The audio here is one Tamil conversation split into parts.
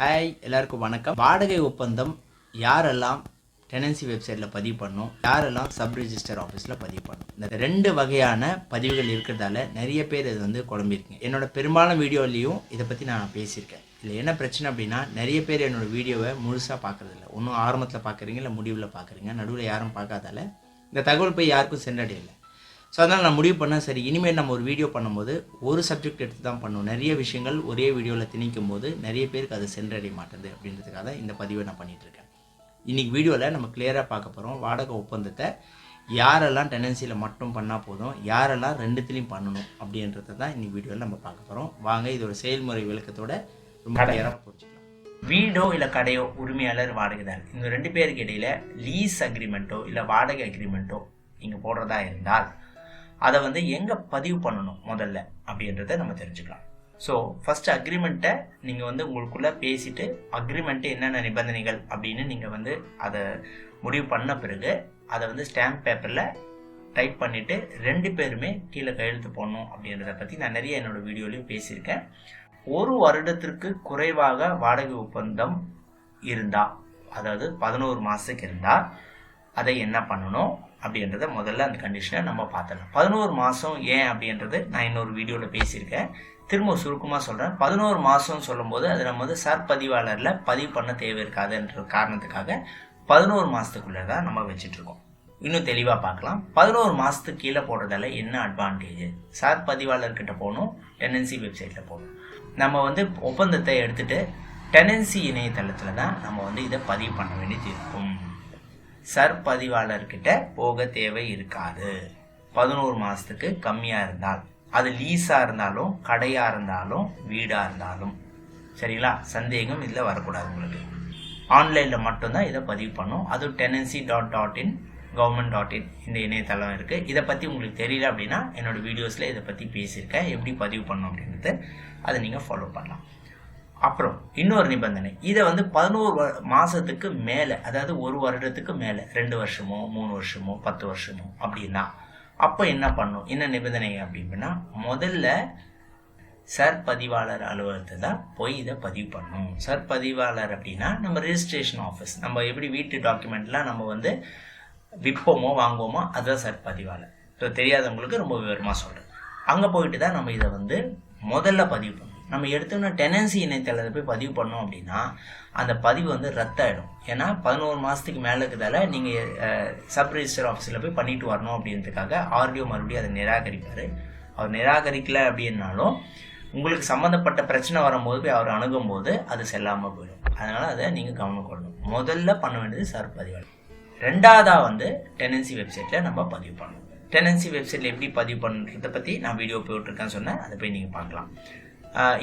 ஹாய் எல்லாருக்கும் வணக்கம். வாடகை ஒப்பந்தம் யாரெல்லாம் டெனன்சி வெப்சைட்டில் பதிவு பண்ணும் யாரெல்லாம் சப் ரிஜிஸ்டர் ஆஃபீஸில் பதிவு பண்ணும்? இந்த ரெண்டு வகையான பதிவுகள் இருக்கிறதால நிறைய பேர் இது வந்து குழம்பிருக்கீங்க என்னோட பெரும்பாலும் வீடியோலையும் இதை பற்றி நான் பேசியிருக்கேன். இதில் என்ன பிரச்சனை அப்படின்னா நிறைய பேர் என்னோட வீடியோவை முழுசாக பார்க்குறதில்ல. ஒன்றும் ஆரம்பத்தில் பார்க்குறீங்க இல்லை முடிவில் பார்க்குறீங்க. நடுவில் யாரும் பார்க்காதால. இந்த தகவல் போய் யாருக்கும் சென்றடையலை. ஸோ அதனால் நான் முடிவு பண்ணேன் சரி இனிமேல் நம்ம ஒரு வீடியோ பண்ணும்போது ஒரு சப்ஜெக்ட் எடுத்து தான் பண்ணுவோம் நிறைய விஷயங்கள் ஒரே வீடியோவில் திணிக்கும் போது நிறைய பேருக்கு அது சென்றடைய மாட்டேது அப்படின்றதுக்காக இந்த பதிவை நான் பண்ணிட்டு இருக்கேன். இன்றைக்கி வீடியோவில் நம்ம கிளியராக பார்க்க போகிறோம் வாடகை ஒப்பந்தத்தை யாரெல்லாம் டெனன்சியில் மட்டும் பண்ணால் போதும் யாரெல்லாம் ரெண்டுத்துலேயும் பண்ணணும் அப்படின்றத தான் இன்னைக்கு வீடியோவில் நம்ம பார்க்க போகிறோம் வாங்க இதோட செயல்முறை விளக்கத்தோட ரொம்ப கிளியராக புரிஞ்சுக்கலாம். வீடோ இல்லை கடையோ உரிமையாளர் வாடகைதார் இந்த ரெண்டு பேருக்கு இடையில லீஸ் அக்ரிமெண்ட்டோ இல்லை வாடகை அக்ரிமெண்ட்டோ நீங்கள் போடுறதா இருந்தால் அதை வந்து எங்கே பதிவு பண்ணணும் முதல்ல அப்படின்றத நம்ம தெரிஞ்சுக்கலாம். ஸோ ஃபஸ்ட்டு அக்ரிமெண்ட்டை நீங்கள் வந்து உங்களுக்குள்ளே பேசிட்டு அக்ரிமெண்ட்டு என்னென்ன நிபந்தனைகள் அப்படின்னு நீங்கள் வந்து அதை முடிவு பண்ண பிறகு அதை வந்து ஸ்டாம்ப் பேப்பரில் டைப் பண்ணிவிட்டு ரெண்டு பேருமே கீழே கையெழுத்து போடணும் அப்படின்றத பற்றி நான் நிறைய என்னோடய வீடியோலையும் பேசியிருக்கேன். ஒரு வருடத்திற்கு குறைவாக வாடகை ஒப்பந்தம் இருந்தால் அதாவது பதினோரு மாதத்துக்கு இருந்தால் அதை என்ன பண்ணணும் அப்படின்றத முதல்ல அந்த கண்டிஷனை நம்ம பார்த்துடலாம். பதினோரு மாதம் ஏன் அப்படின்றது நான் இன்னொரு வீடியோவில் பேசியிருக்கேன். திரும்ப சுருக்கமாக சொல்கிறேன் பதினோரு மாதம்னு சொல்லும்போது அது நம்ம வந்து சற்பதிவாளரில் பதிவு பண்ண தேவை இருக்காதுன்ற காரணத்துக்காக பதினோரு மாதத்துக்குள்ளே தான் நம்ம வச்சிட்ருக்கோம் இன்னும் தெளிவாக பார்க்கலாம். பதினோரு மாதத்துக்கு கீழே போடுறதால என்ன அட்வான்டேஜ் சார் பதிவாளர்கிட்ட போகணும் டெனன்சி வெப்சைட்டில் போகணும். நம்ம வந்து ஒப்பந்தத்தை எடுத்துகிட்டு டெனன்சி இணையதளத்தில் தான் நம்ம வந்து இதை பதிவு பண்ண வேண்டியது இருக்கும். சர்பதிவாளர்கிட்ட போக தேவை இருக்காது. பதினோரு மாதத்துக்கு கம்மியாக இருந்தால் அது லீஸாக இருந்தாலும் கடையாக இருந்தாலும் வீடாக இருந்தாலும். சரிங்களா? சந்தேகம் இதில் வரக்கூடாது உங்களுக்கு. ஆன்லைனில் மட்டும்தான் இதை பதிவு பண்ணும். அதுவும் tenancy dot dot in government dot in இந்த இணையதளம் இருக்குது இதை பற்றி உங்களுக்கு தெரியல அப்படின்னா என்னோடய வீடியோஸில் இதை பற்றி பேசியிருக்கேன். எப்படி பதிவு பண்ணணும் அப்படின்றது அதை நீங்கள் ஃபாலோ பண்ணலாம். அப்புறம் இன்னொரு நிபந்தனை. இதை வந்து பதினோரு மாதத்துக்கு மேலே அதாவது ஒரு வருடத்துக்கு மேலே ரெண்டு வருஷமோ மூணு வருஷமோ பத்து வருஷமோ அப்படின்னா அப்போ என்ன பண்ணும்? என்ன நிபந்தனை அப்படின்னா முதல்ல சர் பதிவாளர் அலுவலகத்தை தான் போய் இதை பதிவு பண்ணணும். சற்பதிவாளர் அப்படின்னா நம்ம ரெஜிஸ்ட்ரேஷன் ஆஃபீஸ் நம்ம எப்படி வீட்டு டாக்குமெண்ட்லாம் நம்ம வந்து விற்போமோ வாங்குவோமோ அதுதான் சற்பதிவாளர் ஸோ தெரியாதவங்களுக்கு ரொம்ப விவரமாக சொல்கிறேன் அங்கே போயிட்டு தான் நம்ம இதை வந்து முதல்ல பதிவு பண்ணணும். நம்ம எடுத்தோம்னா டெனன்சி இணையதளத்தை போய் பதிவு பண்ணோம் அப்படின்னா அந்த பதிவு வந்து ரத்தாயிடும். ஏன்னா பதினோரு மாதத்துக்கு மேலே இருக்கிறதால நீங்கள் சப் ரிஜிஸ்டர் ஆஃபீஸில் போய் பண்ணிட்டு வரணும் அப்படின்றதுக்காக ஆர்டிஓ மறுபடியும் அதை நிராகரிப்பார். அவர் நிராகரிக்கலை அப்படின்னாலும் உங்களுக்கு சம்மந்தப்பட்ட பிரச்சனை வரும்போது போய் அவர் அணுகும்போது அது செல்லாமல் போயிடும். அதனால் அதை நீங்கள் கவனம் கொள்ளணும். முதல்ல பண்ண வேண்டியது சார் பதிவு ரெண்டாவதாக வந்து டெனன்சி வெப்சைட்டில் நம்ம பதிவு பண்ணணும். டெனன்சி வெப்சைட்டில் எப்படி பதிவு பண்ணுறதை பற்றி நான் வீடியோ போட்டிருக்கேன்னு சொன்னேன். அதை போய் நீங்கள் பார்க்கலாம்.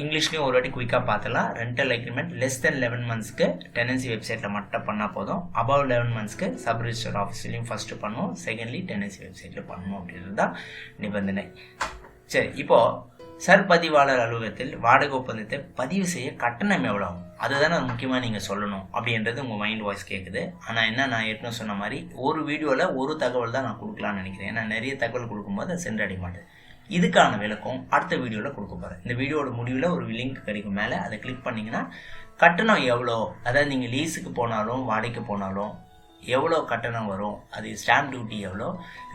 இங்கிலீஷ்லேயும் ஒரு வாட்டி குயிக்காக பார்த்துலாம் rental agreement less than eleven மந்த்ஸ்க்கு டெனன்சி வெப்சைட்டில் மட்டும் பண்ணால் போதும். அபவ் லெவன் மந்த்ஸ்க்கு சப் ரிஜிஸ்டர் ஆஃபீஸ்லையும் ஃபஸ்ட்டு பண்ணுவோம். செகண்ட்லி டெனன்சி வெப்சைட்டில் பண்ணணும் அப்படின்றது தான் நிபந்தனை. சரி இப்போது சர்பதிவாளர் அலுவலகத்தில் வாடகை ஒப்பந்தத்தை பதிவு செய்ய கட்டணம் எவ்வளோ ஆகும் அதுதானே முக்கியமாக நீங்கள் சொல்லணும் அப்படின்றது உங்கள் மைண்ட் வாய்ஸ் கேட்குது ஆனால் என்ன நான் ஏற்கனவே சொன்ன மாதிரி ஒரு வீடியோவில் ஒரு தகவல் தான் நான் கொடுக்கலான்னு நினைக்கிறேன். ஏன்னா நிறைய தகவல் கொடுக்கும்போது அது சென்றடைய மாட்டேன். இதுக்கான விளக்கம் அடுத்த வீடியோவில் கொடுக்க போகிறேன் இந்த வீடியோட முடிவில் ஒரு லிங்க் கிடைக்கும் மேலே. அதை கிளிக் பண்ணிங்கன்னா கட்டணம் எவ்வளோ? அதாவது நீங்கள் லீஸுக்கு போனாலும் வாடகைக்கு போனாலும் எவ்வளோ கட்டணம் வரும்? அது ஸ்டாம்ப் டியூட்டி எவ்வளோ?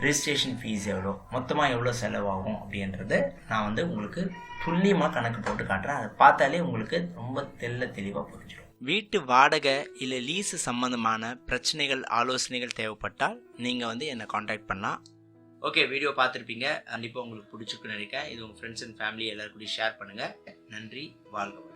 ரிஜிஸ்ட்ரேஷன் ஃபீஸ் எவ்வளோ? மொத்தமாக எவ்வளோ செலவாகும் அப்படின்றது நான் வந்து உங்களுக்கு துல்லியமாக கணக்கு போட்டு காட்டுறேன். அதை பார்த்தாலே உங்களுக்கு ரொம்ப தெள்ள தெளிவாக புரிஞ்சிடும். வீட்டு வாடகை இல்லை லீஸு சம்மந்தமான பிரச்சனைகள் ஆலோசனைகள் தேவைப்பட்டால் நீங்கள் வந்து என்னை காண்டாக்ட் பண்ணலாம். ஓகே வீடியோ பார்த்துருப்பீங்க. கண்டிப்பாக உங்களுக்கு பிடிச்சிருக்குன்னு நினைக்கிறேன். இது உங்கள் ஃப்ரெண்ட்ஸ் அண்ட் ஃபேமிலி எல்லாருக்கூடிய ஷேர் பண்ணுங்கள் நன்றி வாழ்க